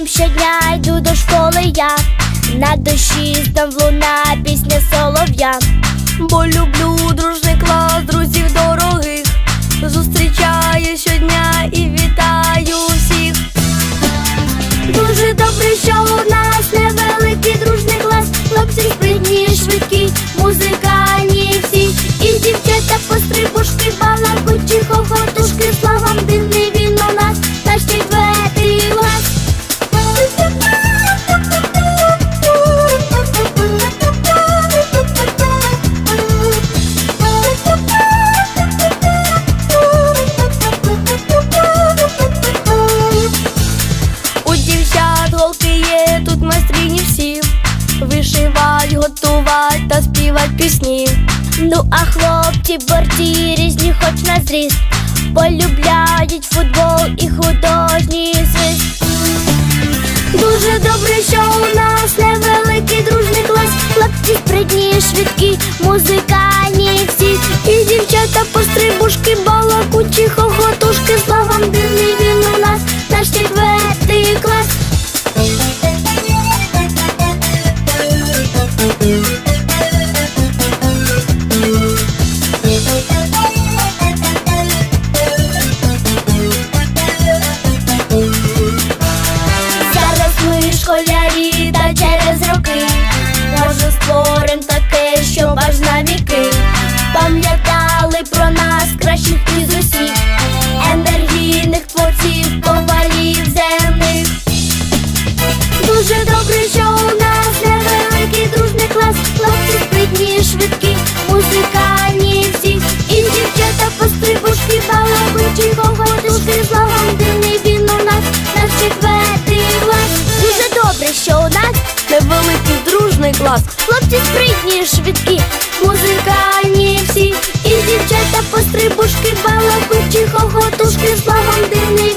Ранком щодня йду до школи я. На душі знов луна пісня солов'я. Бо люблю дружний клас, друзів дорогих. Зустрічаю щодня і вітаю всіх. Дуже добре, що у нас невеликий дружний клас. Хлопці спритні, швидкі, музикальні всі. І дівчата пострибушки, балакучі, хохотушки, хлопці борці різні, хоч на зріст. Полюбляють футбол і художній свист. Дуже добре, що у нас невеликий дружний клас. Хлопці спритні, швидкі, музикальні всі. І дівчата пострибушки, балакучі, хохотушки. Може таке, що аж на віки Пам'ятали Дружний клас. Хлопці спритні, швидкі, музикальні всі І дівчата пострибушки, балакучі, хохотушки з дивний